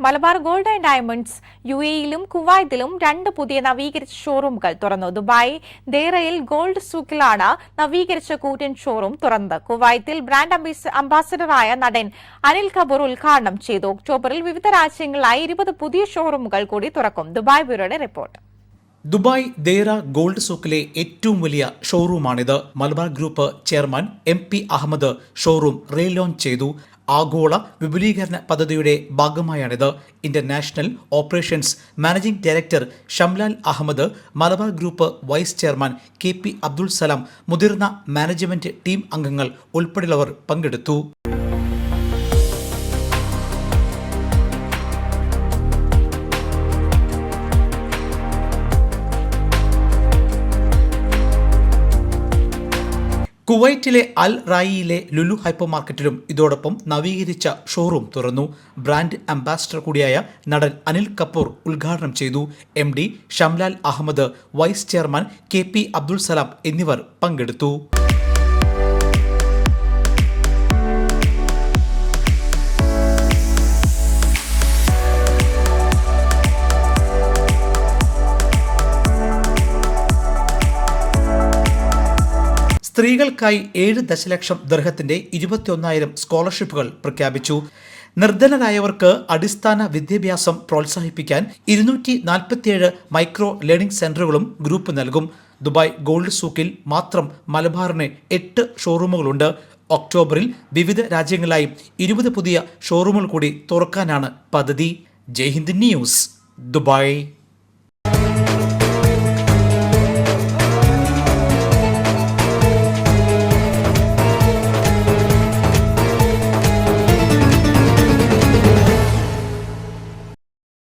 Malabar gold and diamonds U എയിലും കുവൈത്തിലും രണ്ട് പുതിയ നവീകരിച്ച ഷോറൂമുകൾ തുറന്നു. ദുബായ് ദേറയിൽ ഗോൾഡ് സൂക്കിലാണ് നവീകരിച്ച കൂറ്റൻ ഷോറൂം തുറന്നത്. കുവൈത്തിൽ ബ്രാൻഡ് അംബാസ- അംബാസഡറായ നടൻ അനിൽ കപൂർ ഉദ്ഘാടനം ചെയ്തു. ഒക്ടോബറിൽ വിവിധ രാജ്യങ്ങളിലായി ഇരുപത് പുതിയ ഷോറൂമുകൾ കൂടി തുറക്കും. ദുബായ് ബ്യൂറോയുടെ റിപ്പോർട്ട്. ദുബായ് ദേറ ഗോൾഡ് സൂക്കിലെ ഏറ്റവും വലിയ ഷോറൂമാണിത്. Malabar group chairman M P Ahamed showroom relaunch ചെയ്തു. ആഗോള വിപുലീകരണ പദ്ധതിയുടെ ഭാഗമായാണിത്. International operations managing director Shamlal Ahamed Malabar group vice chairman K P Abdul Salam മുതിർന്ന മാനേജ്മെന്റ് ടീം അംഗങ്ങൾ ഉൾപ്പെടെയുള്ളവർ പങ്കെടുത്തു. കുവൈറ്റിലെ അൽ റായിയിലെ ലുലു ഹൈപ്പർ മാർക്കറ്റിലും ഇതോടൊപ്പം നവീകരിച്ച ഷോറൂം തുറന്നു. ബ്രാൻഡ് അംബാസിഡർ കൂടിയായ നടൻ അനിൽ കപൂർ ഉദ്ഘാടനം ചെയ്തു. M D Shamlal Ahamed vice chairman K P Abdul Salam എന്നിവർ പങ്കെടുത്തു. സ്ത്രീകൾക്കായി ഏഴ് ദശലക്ഷം ദർഹത്തിന്റെ ഇരുപത്തിയൊന്നായിരം സ്കോളർഷിപ്പുകൾ പ്രഖ്യാപിച്ചു. നിർധനരായവർക്ക് അടിസ്ഥാന വിദ്യാഭ്യാസം പ്രോത്സാഹിപ്പിക്കാൻ ഇരുന്നൂറ്റി നാൽപ്പത്തിയേഴ് മൈക്രോ ലേണിംഗ് സെന്ററുകളും ഗ്രൂപ്പ് നൽകും. ദുബായ് ഗോൾഡ് സൂക്കിൽ മാത്രം മലബാറിന് എട്ട് ഷോറൂമുകളുണ്ട്. ഒക്ടോബറിൽ വിവിധ രാജ്യങ്ങളായി ഇരുപത് പുതിയ ഷോറൂമുകൾ കൂടി തുറക്കാനാണ് പദ്ധതി. Jaihind news Dubai.